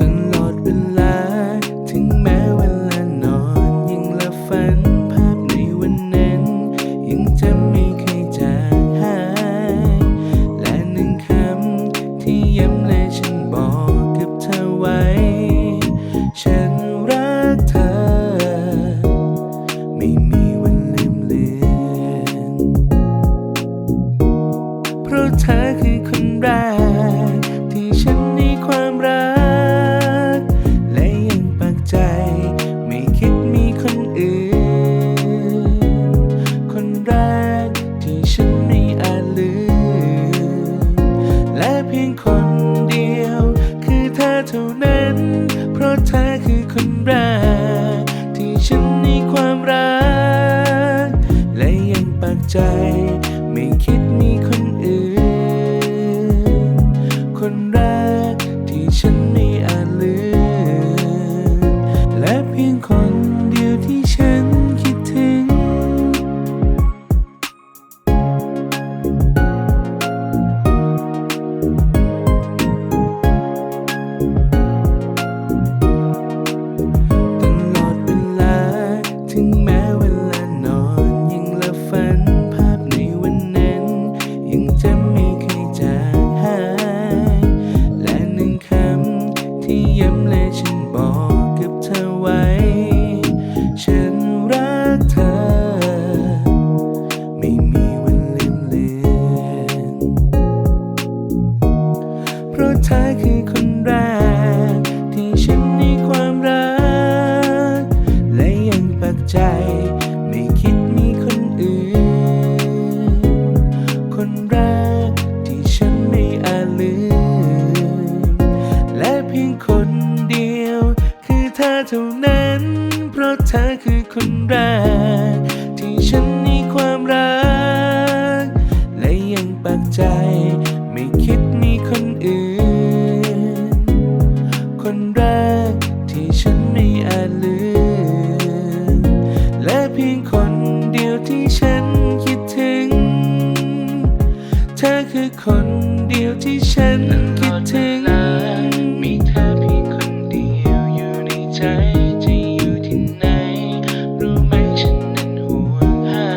ตลอดเวลา ถึงแม้เวลานอนยังละฝันภาพในวันนั้น ยังจำไม่เคยจางหาย และหนึ่งคำที่ย้ำและฉันบอกกับเธอไวฉันรักเธอ ไม่มีวันลืมเลือนเพราะเธอ คนแรก ที่ฉันมีความรัก และยังปักใจ ไม่คิดมีคนอื่น คนแรกที่ฉันไม่อาจลืม และเพียงคนเดียว คือเธอเท่านั้น เพราะเธอ ใจ ไม่คิดมีคนอื่น คนแรกที่ฉันไม่อาจลืม และเพียงคนเดียว คือเธอเท่านั้น เพราะเธอคือคนแรก คือคนเดียวที่ฉันคิดถึง มีเธอเพียงคนเดียวอยู่ในใจ จะอยู่ที่ไหน รู้ไหมฉันนั้นห่วงหา